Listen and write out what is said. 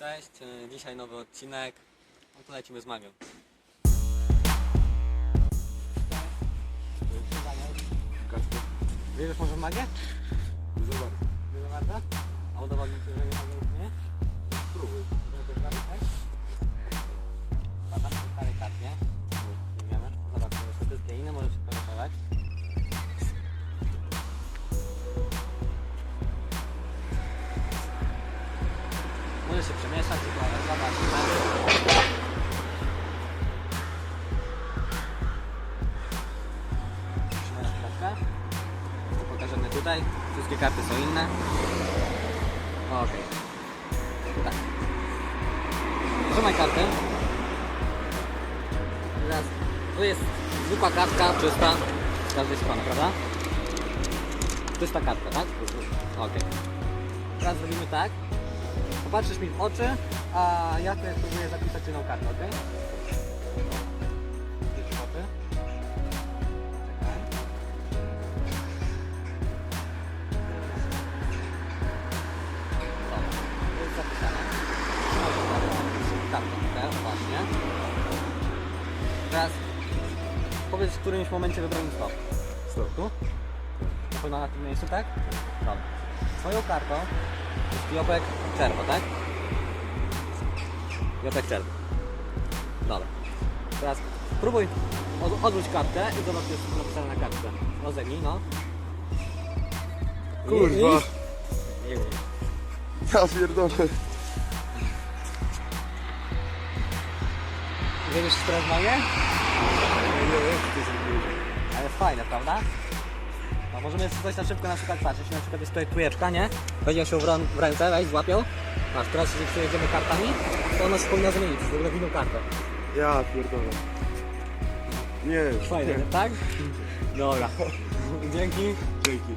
Cześć, e, dzisiaj nowy odcinek. No to lecimy z magią. Wierzysz może w magię? Zobacz. Dużo bardzo? A udowodnić, że nie? Się przemieszać, chwileczkę. To Pokażemy tutaj. Wszystkie karty są inne. Okej. Tak. Trzymaj kartę. Teraz tu jest zwykła kartka, czysta z każdej strony, prawda? Czysta kartka, tak? Okej. Teraz zrobimy tak. Popatrzysz mi w oczy, a ja tutaj spróbuję zapisać jedną kartę, ok? W oczy? Czekaj. Dobra, to jest zapisane. Kartę. Właśnie. Teraz powiedz w którymś momencie wybrałem stop. Stop. Tu? Na tym miejscu, tak? Dobra. Swoją kartą Jopek czerwo, tak? Jopek czerwo. Dobra. Teraz spróbuj od, odwróć kartę i zobacz, co jest napisane na kartce. Rozegnij, no. Kurwa. Widzisz? Nie wiem. Ja pierdolę. Wiesz, co teraz zrobiłeś. Ale fajne, prawda? No możemy jeszcze coś na szybko na przykład patrzeć. Na przykład jest tutaj trójeczka, nie? Weźmią się w, rą- w ręce, weź, złapią. Masz, teraz jeżeli przejedziemy kartami, to ona się powinna zmienić w ogóle w inną kartę. Ja pierdolę. Nie, Fajne, nie. tak? Dobra. Dzięki. Dzięki.